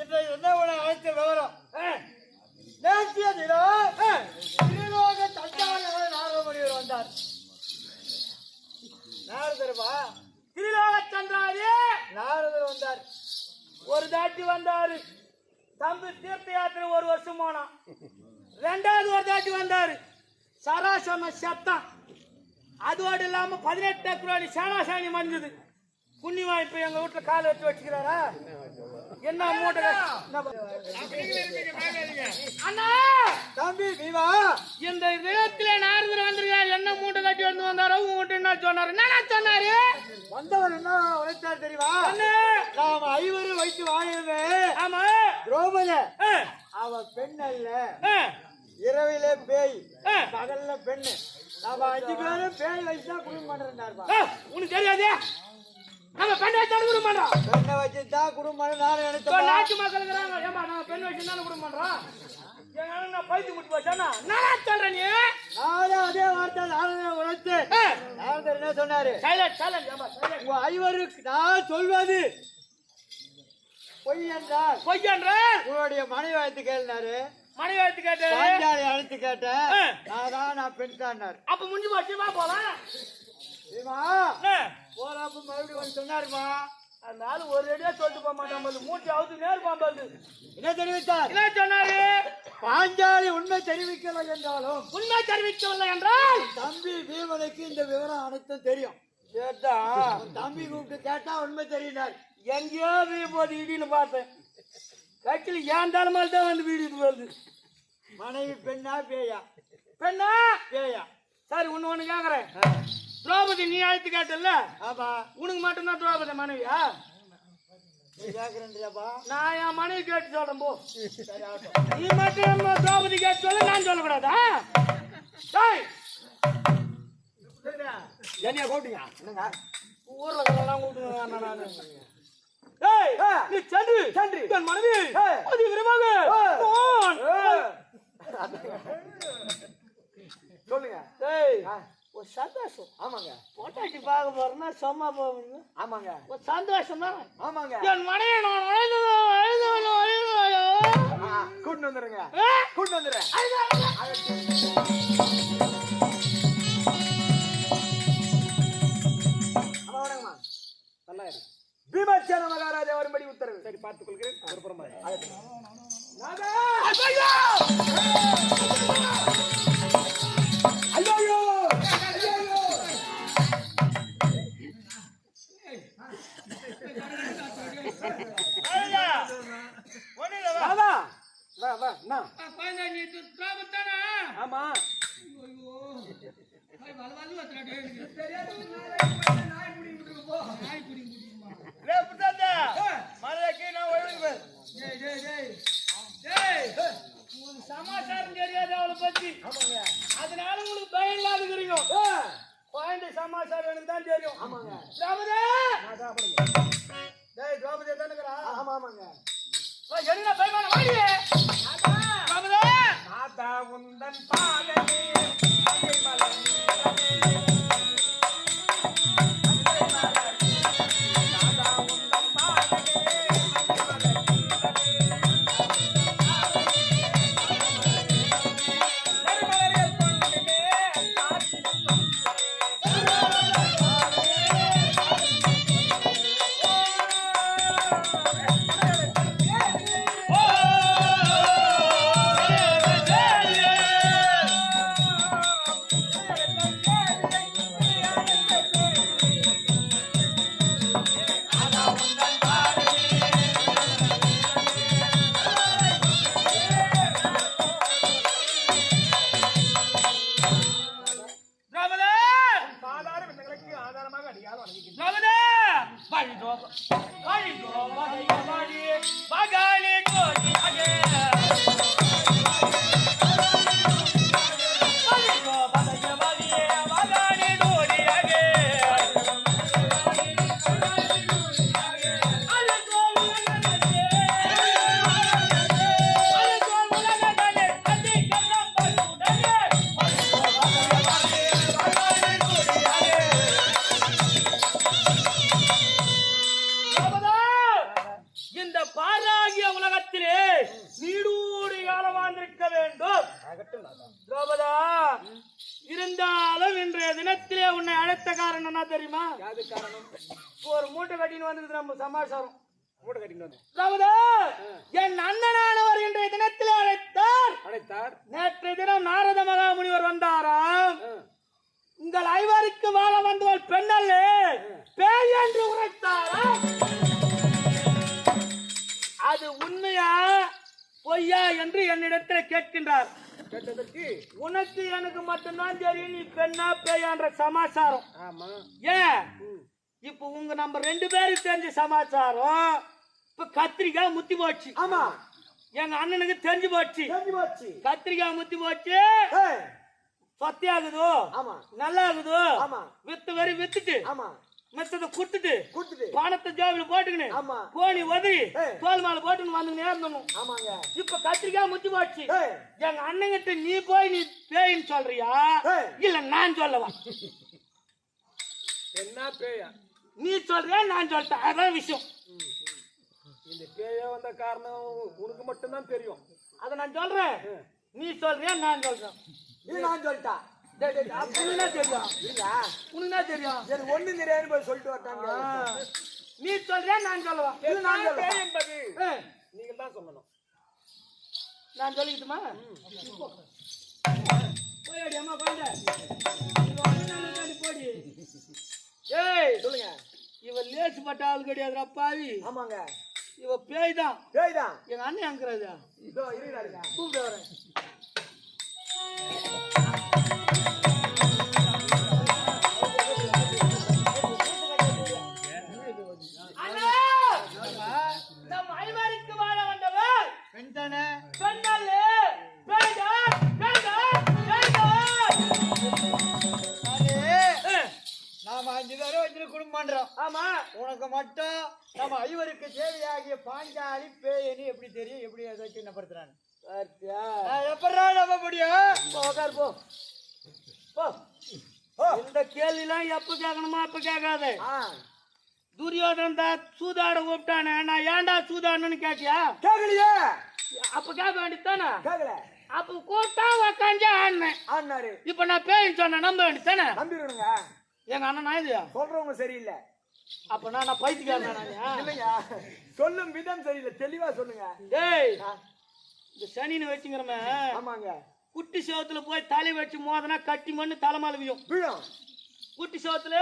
இன்றைய என்ன உன அழைத்த விவரம்? நேற்றைய தினம் திருலோக தஞ்சாவூர் நாகமணியர் வந்தார். நாரதர்பா திருலோக சந்திராதே நாரதர் வந்தார். ஒரு தாட்டி வந்தாரு. தம்பி தீர்த்த யாத்திரை ஒரு வருஷம் போனான். ரெண்டாவது ஒரு தாட்டி வந்தாரு. சராசம சத்தம். அதோடு இல்லாம பதினெட்டு குரோடி சேனாசாணி மஞ்சது. புண்ணியமா வாய்ப்பு எங்க வீட்டுல கால் வச்சு வச்சுக்கிறாரா? என்ன மூட்டை என்ன ப- அண்ணா! தம்பி பீமா இந்த விதத்துல நாரதர் வந்திருக்காரு. என்ன மூட்டை கட்டி வந்து வந்தாரோ உங்ககிட்ட என்ன சொன்னாரு? என்ன சொன்னாரு? வந்தவர் என்ன உழைத்தார் தெரியுமா? அண்ணே, நாம் ஐவரும் வைத்து வாங்கினது ஆமா. திரௌபதி ஆ, அவ பெண் அல்ல. ஆ, இரவிலே பேய் ஆ. பகல்ல பெண்ணு. நாம அஞ்சு பேரும் பேய் தான் குடும்பம் பண்றேன்டாருப்பா ஆ, உனக்கு தெரியாதே? நம்ம தடுக்க மாட்டோம் பெண்ணை வச்சு தான் குடும்பம் இப்ப நினைச்சேன் நாட்டு மக்கள் ஏமா நம்ம பெண் வச்சு தானே குடும்பம் பண்றோம்? நான் பைத்து முட்டு போச்சானா நான் சொல்றேன் நீ? நானும் அதே வார்த்தை நாரதர் என்ன சொன்னாரு? சைலண்ட் சைலண்ட் ஏமா சைலண்ட் உங்க ஐவருக்கு நான் சொல்வது பொய் என்றால் பொய்யன்ற உங்களுடைய மனைவி அழைத்து கேட்டாரு மனைவி அழைத்து கேட்டேன். நான் தான் நான் பெண் தான்னாரு அப்ப முடிஞ்சு போச்சு போலாம்? போறப்ப மறுபடியும் வந்து சொன்னாருமா ஆளு ஒரு அடியா சொல்லிட்டு போக மாட்டான் மூச்சு அவுத்து நேர் பாம்பது என்ன தெரிவித்தார்? என்ன சொன்னாரு? பாஞ்சாலி உண்மை தெரிவிக்கலை என்றாலும் உண்மை தெரிவிக்கவில்லை என்றால்? தம்பி பீமனுக்கு இந்த விவரம் அனைத்தும் தெரியும். கேட்டா? தம்பி கூப்பிட்டு கேட்டா உண்மை தெரியினார். எங்கேயோ போது இடின்னு பார்த்தேன். கட்சியில் ஏன் தலைமையில் தான் வந்து வீடு வருது? மனைவி பெண்ணா பேயா? பெண்ணா? பேயா. சரி ஒண்ணு ஒண்ணு கேக்குறேன். திரௌபதி நீ அழைத்து கேட்டல்ல? ஆமா. உனக்கு மட்டும்தான் திரௌபதி மனைவியா? நான் என் மனைவி கேட்டு சொல்றேன் போ. நீ மட்டும் திரௌபதி கேட்டு சொல்ல நான் சொல்லக்கூடாதா? என்னைய கூப்பிட்டீங்க? என்னங்க? ஊர்ல இருக்கிறவங்கலாம் கூப்பிட்டு நானு. நீ சென்று. சென்று. என் மனைவி. அதி விரைவாக. சொல்லுங்க. ஒரு சந்தோஷம். ஆமாங்க. பொட்டாட்டி பார்க்க போறேன்னா சும்மா போவீங்க ஆமாங்க. ஒரு சந்தோஷம்? தான் ஆமாங்க. என் மனைவி நான் அழைத்ததோ ஆ, கூட்டிட்டு வந்துருங்க. ஆ? கூட்டிட்டு வந்துடுறேன். பீமசேன மகாராஜா வரும்படி உத்தரவு. சரி பார்த்துக் கொள்கிறேன். ஒரு என்ன? ஆமா. திரௌபதி. வாடி திரௌபதி, வாடி. அழைத்த காரணம் என்ன தெரியுமா? யாது காரணம்? ஒரு மூட்டை கட்டின்னு வந்தது நம்ம சமாச்சாரம் மூட்டை கட்டிட்டு வந்து அதாவது என் அண்ணனானவர் இன்றைய தினத்தில் அழைத்தார். அழைத்தார். நேற்றைய தினம் நாரத மகாமுனிவர் வந்தாராம். உங்கள் ஐவருக்கு வாழ வந்தவள் பெண்ணல்ல பேய் என்று உரைத்தாராம். அது உண்மையா பொய்யா என்று என்னிடத்தில் கேட்கின்றார். கேட்டதற்கு உனக்கு எனக்கு மட்டும்தான் தெரியும் நீ பெண்ணா பேயான்ற சமாச்சாரம். ஆமா. ஏன். இப்ப உங்க நம்ம ரெண்டு பேருக்கு தெரிஞ்ச சமாச்சாரம் இப்ப கத்திரிக்காய் முத்தி போச்சு. ஆமா. எங்க அண்ணனுக்கு தெரிஞ்சு போச்சு. தெரிஞ்சு போச்சு. கத்திரிக்காய் முத்தி போச்சு. சொத்தியாகுதோ? ஆமா. நல்லா ஆகுதோ ஆமா. வித்து வரி வித்துட்டு. ஆமா. மித்தத்தை குடுத்துட்டு கொடுத்துட்டு. பணத்தை ஜாபில போட்டுக்கின்னு ஆமா. கோணி உதறி. தோல் மேல போட்டுன்னு வந்து நேர்ந்தணும் ஆமாங்க. இப்ப கத்திரிக்காய் முத்தி போச்சு. எங்க அண்ணங்கிட்ட நீ போய் நீ பேயின்னு சொல்றியா. இல்ல நான் சொல்லவா? என்ன பேயா? நீ சொல்றியா நான் சொல்லிட்டேன். அதான் விஷயம். இந்த பேயா வந்த காரணம் உனக்கு மட்டும்தான் தெரியும். அதை நான் சொல்றேன். நீ சொல்றியா நான் சொல்றேன். இது நான் சொல்லிட்டா? டேய், டேய், அப்ப உனக்கு என்ன தெரியும். எனக்கு ஒண்ணு தெரியாது போய் சொல்லிட்டு வரட்டாங்க. ஆ. நீ சொல்றியா நான் சொல்லவா? இது நான் சொல்றேன். நீங்க தான் சொல்லணும். நான் சொல்லிக்கிட்டுமா. போய் அம்மா, தாண்டி போடி. ஏய் சொல்லுங்க. இவ லேசுப்பட்ட ஆள் கிடையாதுடா பாவி. ஆமாங்க. இவ பேய் தான் பேய் தான் எங்க அண்ணன் அங்கிறது இதோ இருக்கிறாருங்க கூப்பிட்டு வரேன் பெண்தான் பெண்தான் பெண்தான் ஏய், நாம அஞ்சு பேரும் வச்சு குடும்பம் பண்றோம். ஆமா. உனக்கு மட்டும் நம்ம ஐவருக்கு தேவையாகிய பாஞ்சாலி பேயனி எப்படி தெரியும்? எப்படி அதை சின்னப்படுத்துறான்னு பார்த்தியா? எப்படா நம்ப முடியும்? உட்காரு, போ. இந்த கேள்விலாம் எப்ப கேட்கணுமா அப்ப கேட்காத. ஆ. துரியோதனன் தான் சூதாட கூப்பிட்டானே. நான் ஏன்டா சூதாடணும்னு கேட்டியா? கேக்கலையே அப்ப கேட்க வேண்டியதானே கேக்கல அப்ப கூட்டா உக்காந்து ஆடினேன் ஆனாரு இப்ப நான் பேய் சொன்னேன் நம்ப வேண்டியதானே நம்பிடுங்க எங்க அண்ணன் இது? சொல்றவங்க சரியில்லை. அப்ப நான் நான் பைத்தியக்காரனா சொல்லும் விதம் சரியில்லை. தெளிவா சொல்லுங்க. டேய் இந்த சனின்னு வச்சுக்கிறமே. ஆமாங்க. குட்டி சோத்துல போய் தலை வச்சு மோதனா கட்டி மண்ணு தலைமலை வியும் விழும். குட்டி சோத்துல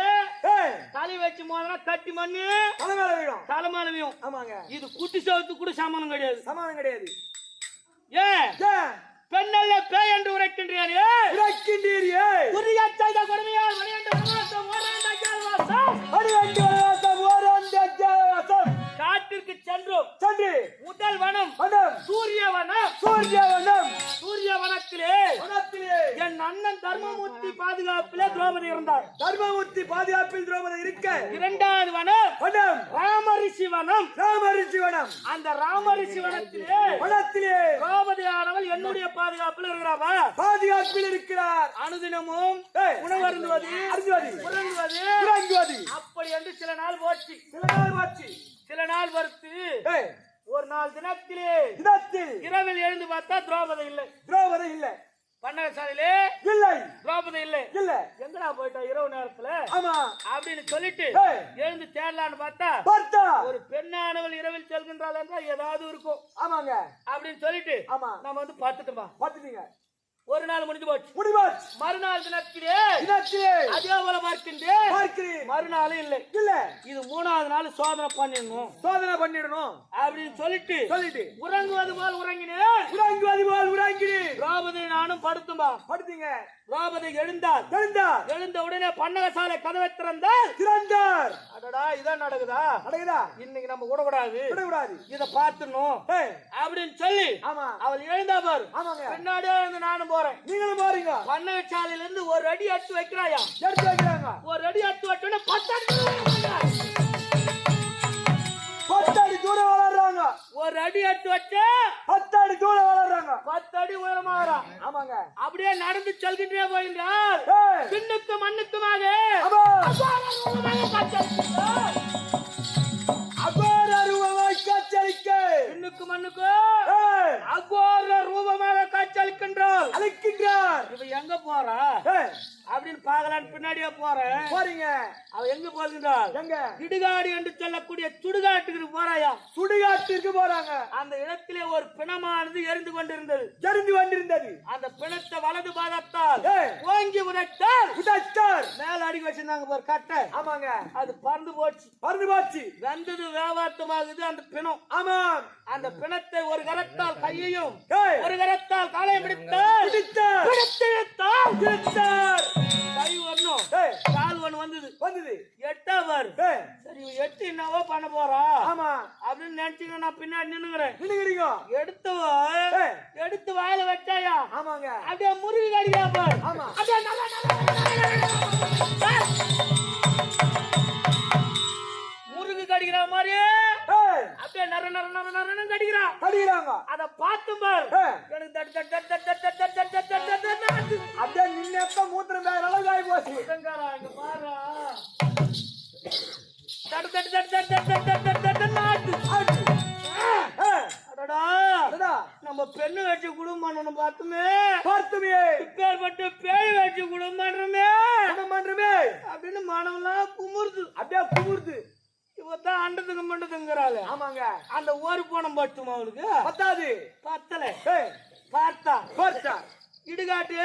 தலை வச்சு மோதனா கட்டி மண்ணு தலை மேல விழும் தலைமலை வியும் ஆமாங்க இது குட்டி சோத்து கூட சமானம் கிடையாது சமாதானம் கிடையாது ஏன் பெண்ணல்ல பேய் என்று உரைக்கின்றியானே இறக்கின்றீரியே உரிய செய்த கொடுமையால் மணியண்ட வனவாசம் ஓராண்ட கேள்வாசம் அடிவண்டி வனவாசம் ஓராண்டு அத்தியாவசம் காட்டிற்கு சென்றோம் சென்று முதல் வனம் வனம். சூரிய வனம். சூரிய வனம். சூரிய வனத்திலே வனத்திலே. என் அண்ணன் தர்மமூர்த்தி பாதுகாப்பிலே திரௌபதி இருந்தார். தர்மமூர்த்தி பாதுகாப்பில் திரௌபதி இருக்க. இரண்டாவது வனம் வனம். ராமரிஷி வனம். ராமரிஷி வனம். அந்த ராமரிஷி வனத்திலே வனத்திலே. திரௌபதியானவள் என்னுடைய பாதுகாப்பில் இருக்கிறாவா? பாதுகாப்பில் இருக்கிறார். அனுதினமும் ஏய், உணவருந்துவது அருந்துவது. உறங்குவது. உறங்குவது. அப்படி என்று சில நாள் போச்சு. சில நாள் வாட்சி சில நாள் வறுத்து ஏய், ஒரு நாள் தினத்திலே இடத்தில் இரவில் எழுந்து பார்த்தா திரௌபதி இல்லை. திரௌபதி இல்ல. பண்டகசாலையிலே இல்லை. திரௌபதி இல்லை. இல்ல. எங்கடா போயிட்டா இரவு நேரத்துல? ஆமா. அப்படின்னு சொல்லிட்டு. எழுந்து தேடலான்னு பார்த்தா பார்த்தா. ஒரு பெண்ணானவள் இரவில் செல்கின்றாள் என்றால் ஏதாவது இருக்கும். ஆமாங்க. அப்படின்னு சொல்லிட்டு ஆமா. நம்ம வந்து பார்த்துட்டோமா? பார்த்துட்டீங்க. ஒரு நாள் முடிஞ்சு போச்சு முடிவாச் மறுநாள் தினத்திலே இடத்திலே அதே போல பார்க்கின்றேன். பார்க்கிறேன். மறுநாளும் இல்லை. இல்ல. இது மூணாவது நாள் சோதனை பண்ணிடணும். சோதனை பண்ணிடணும். அப்படின்னு சொல்லிட்டு சொல்லிட்டு. உறங்குவது போல் உறங்கினேன். உறங்குவது போல் உறங்கினேன். திரௌபதி நானும் படுத்துமா படுத்தீங்க. திரௌபதி எழுந்தாள் எழுந்தார். எழுந்த உடனே பண்டகசாலை கதவை திறந்தால் திறந்தார். அடடா இதான் நடக்குதா? அடகுதா இன்னைக்கு நம்ம விடக்கூடாது. விடக்கூடாது. இத பார்த்துடணும். ஏய், அப்படின்னு சொல்லி ஆமா. அவள் எழுந்தா பாரு. ஆமாங்க. பின்னாடியே இருந்து நானும் போறேன். நீங்களும் பாருங்க பண்டகசாலையில இருந்து ஒரு அடி எடுத்து வைக்கிறாயா? எடுத்து வைக்கிறாங்க. ஒரு அடி எடுத்து வச்சோடனே பத்து ஒரு அடி எடுத்து வச்ச பத்து அடி தூரம் வளர்றாங்க. பத்து அடி உயரமாகறான் ஆமாங்க. அப்படியே நடந்து செல்கின்றே போகின்றார். பின்னுக்கு மண்ணுக்குமாக. காட்சியளிக்க. பின்னுக்கு மண்ணுக்கு அகோர ரூபமாக காட்சியளிக்கின்றாள் அழைக்கின்றார் இவ எங்க போறா? அப்படின்னு பார்க்கலாம் நான் பின்னாடியே போறேன் போறீங்க. அவ எங்க போகின்றாள் எங்க? இடுகாடு என்று சொல்லக்கூடிய சுடுகாட்டுக்கு போறாயா? சுடுகாட்டிற்கு போறாங்க. அந்த இடத்திலே ஒரு பிணமானது எரிந்து கொண்டிருந்தது. தெரிந்து கொண்டிருந்தது. அந்த பிணத்தை வலது பாதத்தால். ஓங்கி உதைத்தால் உடைத்தார் மேல அடி வச்சிருந்தாங்க ஒரு கட்டை. ஆமாங்க. அது பறந்து போச்சு. மருந்து போச்சு. வெந்தது வியாபாரமாகுது அந்த பிணம் ஆமாம் அந்த பிணத்தை ஒரு கரத்தால் கையையும். ஒரு கரத்தால் காலையும் பிடித்தால் பிடித்தார் பிடித்து இழுத்தால் பிடித்தார் கை ஒண்ணும் கால் ஒண்ணு வந்தது வந்தது எட்டா வரும் ஏய், சரி எட்டு என்னவோ பண்ண போறா ஆமா அப்படின்னு நினைச்சுக்க நான் பின்னாடி நின்னுக்கிறேன் நின்னுக்கிறீங்க எடுத்தவ ஏய். எடுத்து வாயில வச்சாயா ஆமாங்க அப்படியே முருகி கடிக்கா பாரு ஆமா அப்படியே நல்ல, நல்ல, அடிக்கிறான் அடிக்கிறாங்க அத பார்த்து பாரு எனக்கு அப்படியே நின்னப்ப மூத்திரம் வேற அளவுக்கு ஆகி போச்சு பாரு நம்ம பெண்ணு வச்சு குடும்பம் பார்த்துமே பார்த்துமே இப்பேற்பட்டு பேய் வச்சு குடும்பம் பண்றமே பண்றமே அப்படின்னு மனம்லாம் குமுறுது அப்படியே குமுறுது இவத்தான் அண்டதுக்கு மண்டதுங்கிறாள் ஆமாங்க. அந்த ஒரு பணம் பட்டுமா அவளுக்கு? பத்தாது. பத்தல. பார்த்தா. பார்த்தா. இடுகாட்டு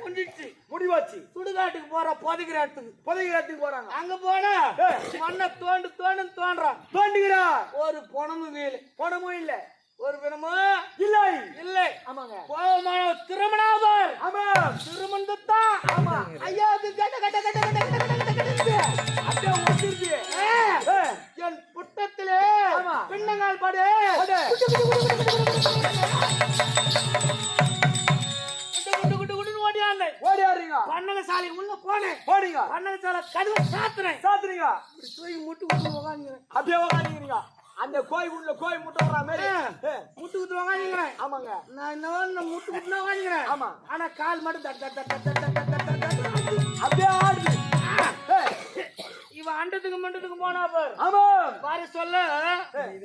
முடிச்சு முடிவாச்சு. சுடுகாட்டுக்கு போற புதைக்கிற இடத்துக்கு. புதைக்கிறதுக்கு போறாங்க. அங்க போனா. மண்ணை தோண்டு தோண்டு தோன்றான். தோண்டுகிறார் ஒரு பணமும் வீடு பணமும் இல்ல. ஒரு பெருமா இல்லை. இல்லை. ஆமாங்க. கோபமான திருமணாவர் ஆமா. திருமணத்தா ஆமா. ஐயா அது கட்ட கட்ட கட்ட கட்ட கட்ட கட்ட கட்ட அப்படியே ஒட்டிருச்சு என் புட்டத்திலே பின்னங்கால் பாடு. பண்ணல சாலை உள்ள போனேன். போனீங்க. பண்ணல சாலை கதவை சாத்துறேன் சாத்துறீங்க தூக்கி முட்டு உட்காந்து அப்படியே உட்காந்துக்கிறீங்க இந்த கோயில் உள்ள கோய் முட்டை வரா மாதிரி. முட்டு குத்து வாங்கிறேன் ஆமாங்க. நான் இந்த முட்டு குத்துனா ஆமா. ஆனா கால் மட்டும் அப்படியே ஆடுது. அண்டத்துக்கு மண்டத்துக்கு போனா பார் ஆமா. பாரு சொல்ல.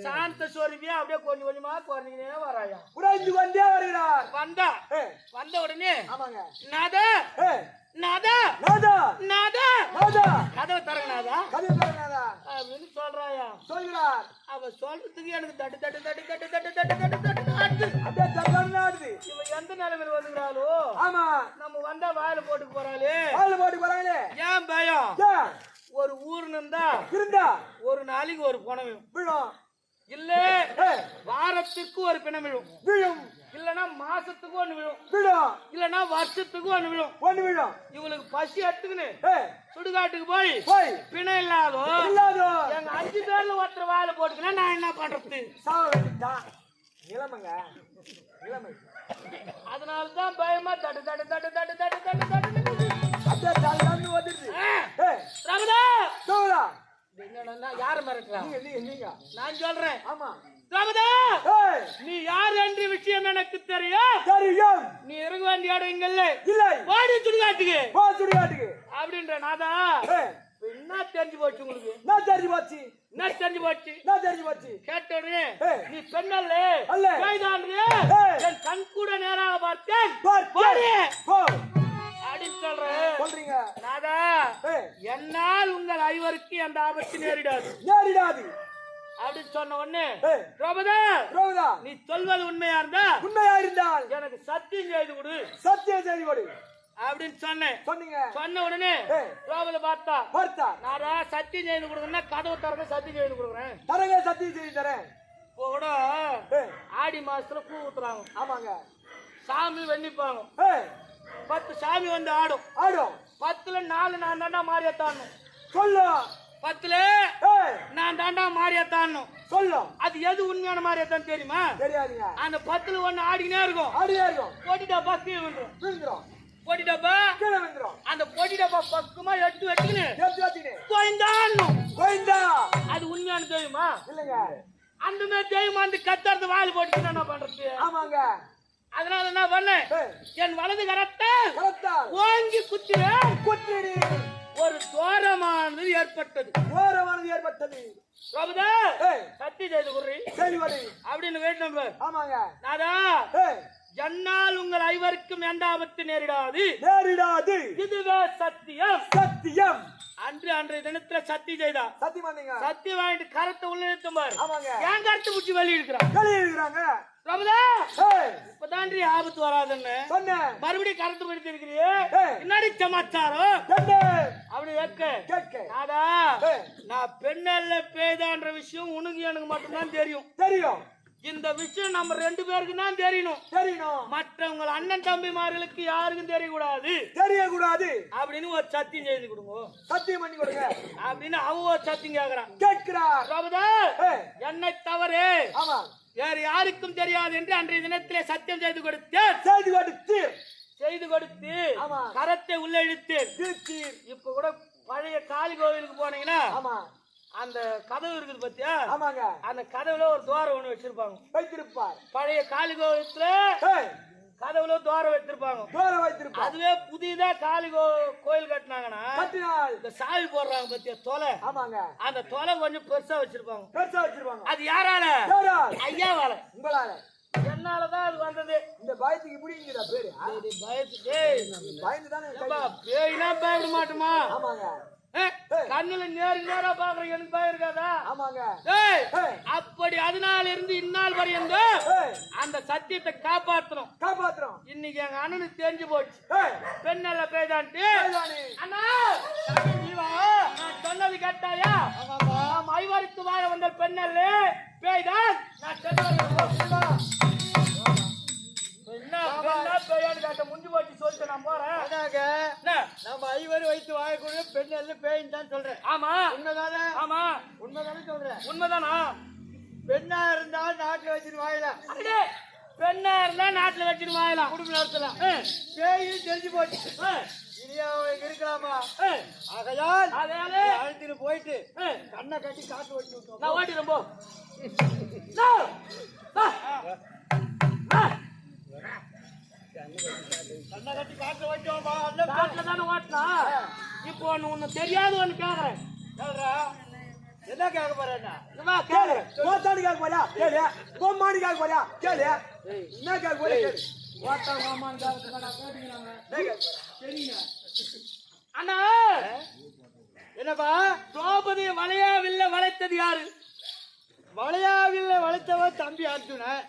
சாந்த சொருவியா அப்படியே கொஞ்சம் கொஞ்சமா குறைஞ்சிக்கினே வராயா? குறைஞ்சு கொண்டே வருகிறார். வந்தா. வந்த உடனே ஆமாங்க. நாதா. நாதா. நாதா. நாதா. நாதா. கதவை தரங்க நாதா. கதை தரநாதா அப்படின்னு சொல்றாயா? சொல்கிறார். அவ சொல்றதுக்கு எனக்கு தட்டு தட்டு தட்டு தட்டு தட்டு தட்டு தட்டு தட்டு ஆட்டு அப்படியே ஆடுது இவ எந்த நிலைமையில வந்துக்கிறாளோ? ஆமா. நம்ம வந்தா வாயில போட்டுக்கு போறாளே. ஆளு போட்டு போறாங்களே ஏன் பயம்? ஒரு ஊர்னு இருந்தா இருந்தா? ஒரு நாளைக்கு ஒரு பணம் விழும். இல்ல வாரத்துக்கு ஒரு பிணம் விழும். விழும். இல்லனா மாசத்துக்கு ஒண்ணு விழும். விழும். இல்லனா வருஷத்துக்கு ஒண்ணு விழும். ஒண்ணு விழும். இவளுக்கு பசி எடுத்துக்கின்னு ஏய், சுடுகாட்டுக்கு போய் போய். பிணம் இல்லாதோ இல்லாதோ. எங்க அஞ்சு பேர்ல ஒருத்தர் வாயில போட்டுக்கினா நான் என்ன பண்றது? நிலைமைங்க. நிலைமை. அதனாலதான் பயமா தட்டு தட்டு தட்டு தட்டு தட்டு தட்டு தட்டு யார நீங்க நான் சொல்றேன். ஆமா. நீ யார் என்று விஷயம் எனக்கு தெரியும். தெரியும். நீ இறங்க வேண்டிய இடம் இங்க இல்ல. இல்லை வாடி சுடுகாட்டுக்கு. சுடுகாட்டுக்கு. அப்படின்ற நாதா? என்ன தெரிஞ்சு போச்சு உங்களுக்கு? தெரிஞ்சு போச்சு? என்ன தெரிஞ்சு போச்சு? தெரிஞ்சு போச்சு? கேட்டோடனே ஏய். நீ பெண்ணல்ல? அல்ல. ஏய். என் கண் கூட நேராக பார்த்தேன். போ. அப்படின்னு சொல்றேன் சொல்றீங்க. ஏய், என்னால் உங்கள் ஐவருக்கு அந்த ஆபத்து நேரிடாது. நேரிடாது. அப்படின்னு சொன்ன உடனே ரோபதா ரோதா நீ சொல்வது உண்மையா இருந்தா உண்மையா இருந்தால் எனக்கு சத்தியம் செய்து கொடு. சத்திய செய்தி கொடு. அப்படின்னு சொன்னேன். சொன்னீங்க. சொன்ன உடனே. ரோபத பார்த்தா பார்த்தா. நாடா சத்தியம் செய்து கொடுக்கணும்னா கதவு திறக்க சத்தியம் செய்து கொடுக்குறேன். தரங்க சத்திய செய்தி தரேன். இப்போ கூட ஆடி மாசத்துல பூ ஊத்துறாங்க. ஆமாங்க. சாமி வெண்ணிப்பாங்க. பத்து சாமி வந்து ஆடும். ஆடும். பத்துல நாலு நான் தாண்டா மாறியத்தாடணும் சொல்லு. பத்துல நான் தாண்டா மாறியத்தாடணும் சொல்லு. அது எது உண்மையான மாறியத்தான் தெரியுமா? தெரியாதுங்க. அந்த பத்துல ஒண்ணு ஆடிக்கினே இருக்கும். ஆடியா இருக்கும். பொடி டப்பா கீழே விழுந்துரும். விழுந்துரும். பொடி டப்பா கீழே விழுந்துரும். அந்த பொடி டப்பா பக்கமா எடுத்து வச்சுக்கின்னு எடுத்து வச்சுக்கிட்டு கோயந்தாடணும். கோயிந்தா. அது உண்மையான தெரியுமா? இல்லைங்க. அந்த மாதிரி தெய்வம் வந்து கத்துறது வாயில் போட்டு என்ன பண்றது? ஆமாங்க. அதனால என்ன பண்ணேன் என் வலது கரத்தை ஓங்கி குத்தினேன் குத்திரி ஒரு தோரமானது ஏற்பட்டது. ஓரமானது ஏற்பட்டது. ரோபதா ஏய், சத்தி செய்து குர்ரி சரி வடி அப்படின்னு நம்பர் ஆமாங்க. நாதா ஏய், என்னால் உங்கள் ஐவருக்கும் எந்த ஆபத்து நேரிடாது. நேரிடாது. இதுவே சத்தியம். சத்தியம். அன்று அன்றைய தினத்துல சத்தியம் செய்தா. சத்தியம் பண்ணீங்க சத்தியம் வாங்கிட்டு கரத்தை உள்ள இழுத்தும் பாரு. ஆமாங்க. ஏன் கருத்து பிடிச்சி வெளியே இருக்கிறான் ஏய் இப்பதான்றி ஆபத்து வராதுன்னு. மறுபடியும் கருத்து பிடித்து இருக்கிறியே. என்னடி சமாச்சாரம்? என்ன அப்படி கேட்க. கேட்க. ஏய். நான் பெண்ணல்ல பேதான்ற விஷயம் உனக்கு எனக்கு மட்டும்தான் தெரியும். தெரியும். இந்த விஷயம் நம்ம ரெண்டு பேருக்கு தான் தெரியணும். தெரியணும். மற்றவங்க அண்ணன் தம்பிமார்களுக்கு யாருக்கும் தெரியக்கூடாது. தெரியக்கூடாது. அப்படின்னு ஒரு சத்தியம் செய்து கொடுங்க. சத்தியம் பண்ணி கொடுங்க. அப்படின்னு அவ ஒரு சத்தியம் கேக்குறான் ஏய். என்னை தவறு. ஆமா வேறு யாருக்கும் தெரியாது என்று அன்றைய தினத்திலே சத்தியம் செய்து கொடுத்தேன். செய்தி கொடுத்து செய்து கொடுத்து. கரத்தை உள்ள இழுத்தேன். தீர்த்தீர் இப்ப கூட பழைய காளி கோவிலுக்கு போனீங்கன்னா ஆமா. அந்த கதவு இருக்குது பாத்தியா? ஆமாங்க. அந்த கதவுல ஒரு துவாரம் ஒண்ணு வச்சிருப்பாங்க. வைத்திருப்பார். பழைய காளி கோவிலத்துல கதவுல துவாரம் வச்சிருப்பாங்க தோர வைத்திருப்பார் அதுவே புதிதா காளி கோயில் கட்டினாங்கன்னா கட்டினால் இந்த சாவி போடுறாங்க பத்தியா தொலை. ஆமாங்க. அந்த தொலை கொஞ்சம் பெருசா வச்சிருப்பாங்க. பெருசா வச்சிருப்பாங்க. அது யாரால? ஐயாவால. உங்களால. என்னாலதான் அது வந்தது. இந்த பயத்துக்கு இப்படி பேரு டேய், பயத்து டேய். பயந்து தானே பேய்னா பயப்பட மாட்டோமா? ஆமாங்க. கண்ணுல நேரு நேரா பாக்குற எனக்கு பயம் இருக்காதா? ஆமாங்க. அப்படி அதனால இருந்து இந்நாள் வரையும் அந்த சத்தியத்தை காப்பாத்தணும் காப்பாத்துறோம். இன்னைக்கு எங்க அண்ணனுக்கு தெரிஞ்சு போச்சு. ஏய். பெண் நல்ல பேதான்ட்டு பேதானே. அண்ணா. நான் சொன்னது கேட்டாயா? ஐவருக்கு வாழ வந்த பெண்ணல்ல பேய்தான். நான் சொன்னது நம்ம ஐவர் வைத்து வாழக்கூடிய பெண் எல்லாம் பேயின்னு தான் சொல்றேன். ஆமா. உண்மைதானே? ஆமா. உண்மைதானே சொல்றேன். உண்மைதானா? பெண்ணா இருந்தா நாட்டுல வச்சுட்டு வாழலாம் அடே, பெண்ணா இருந்தா நாட்டுல வச்சுட்டு வாழலாம் குடும்ப நடத்தல பேயும் தெரிஞ்சு போச்சு. இனியா அவனுக்கு இருக்கலாமா? ஆகையால் அதனால அழுத்திட்டு போயிட்டு ஏய், கண்ணை கட்டி காட்டு வச்சு விட்டோம் நான் ஓட்டிடுறேன் போ. நோ. தானே ஓட்டினா? இப்போ ஒண்ணு ஒண்ணு தெரியாது சொல்றா என்ன கேட்க போறேன்னா? கேளு கோத்தாடி கேட்க போறியா? கேளு. கோமாடி கேட்க போறியா? கேளு. என்ன கேட்க போறியா? கேளு. ஓட்டா போறியா? சரிங்க அண்ணா! என்னப்பா? திரௌபதி வளையாவில்ல வளைத்தது யாரு? வளையாவில் வளைத்தவன் தம்பி அர்ஜுனன்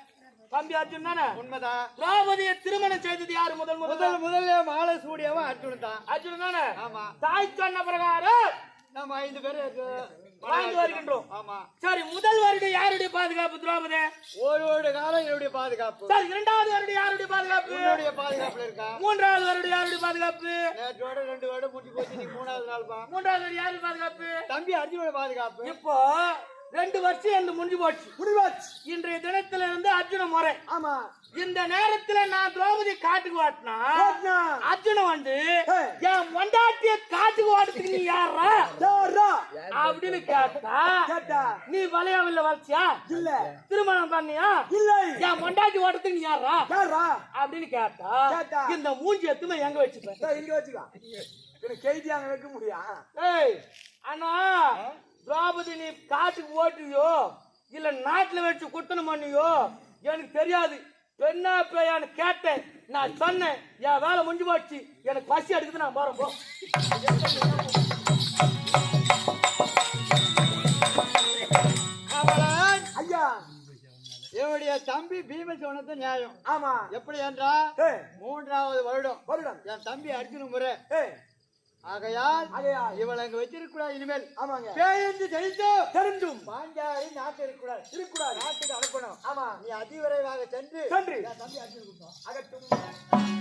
தம்பி அர்ஜுன் தானே? உண்மைதான் திரௌபதியை திருமணம் செய்தது யாரு? முதல் முதல் முதல் முதல்ல மாலை சூடியவன் அர்ஜுனன் தான். அர்ஜுன் தானே? ஆமா. தாய் சொன்ன பிரகாரம் நம்ம ஐந்து பேர் வாழ்ந்து வருகின்றோம். ஆமா. சரி முதல் வருடம் யாருடைய பாதுகாப்பு திரௌபதி? ஒரு வருட காலம் என்னுடைய பாதுகாப்பு. சரி இரண்டாவது வருடம் யாருடைய பாதுகாப்பு? உன்னுடைய பாதுகாப்புல இருக்கா? மூன்றாவது வருடம் யாருடைய பாதுகாப்பு? நேற்றோட ரெண்டு வருடம் முடிஞ்சு போச்சு நீ மூணாவது நாள் மூன்றாவது வருடம் யாருடைய பாதுகாப்பு? தம்பி அர்ஜுனோட பாதுகாப்பு. இப்போ ரெண்டு வருஷம் என்று முடிஞ்சு போச்சு. முடிவாச்சு இன்றைய தினத்துல இருந்து அர்ஜுன முறை. ஆமா. இந்த நேரத்துல நான் திரௌபதி காட்டுக்கு வாட்டினா அர்ஜுன வந்து. என் மொண்டாட்டிய காட்டுக்கு வாட்டுறதுக்கு நீ யாரா யாரா அப்படின்னு கேட்டா கேட்டா. நீ வளையாவில்ல வளர்ச்சியா? இல்ல. திருமணம் பண்ணியா? இல்லை. என் மொண்டாட்டி ஓட்டத்துக்கு நீ யாரா யாரா அப்படின்னு கேட்டா. இந்த மூஞ்சி எத்துமே எங்க வச்சுப்பேன் இதோ இங்க வச்சுக்கோ. எனக்கு கைதி அங்க வைக்க முடியும் ஏய் அண்ணா திரௌபதி நீ காட்டுக்கு ஓட்டுவியோ? இல்ல நாட்டுல வச்சு குத்தனம் பண்ணியோ? எனக்கு தெரியாது. பெண்ணா பேயான்னு கேட்டேன். நான் சொன்னேன் என் வேலை முடிஞ்சு போச்சு. எனக்கு பசி எடுக்குது நான் போறேன் போ. ஐயா! என்னுடைய தம்பி பீம சொன்னது நியாயம். ஆமா. எப்படி என்றா மூன்றாவது வருடம். வருடம். என் தம்பி அர்ஜுன முறை. ஆகையால் இவளை அங்க வச்சிருக்க கூடாது இனிமேல். ஆமாங்க. பேருந்து தெரிந்தும் தெரிந்தும் பாஞ்சாலி நாட்டு இருக்கக்கூடாது. இருக்கக்கூடாது. நாட்டுக்கு அனுப்பணும். ஆமா. நீ அதிவிரைவாக சென்று சென்று. தம்பி அகட்டும்.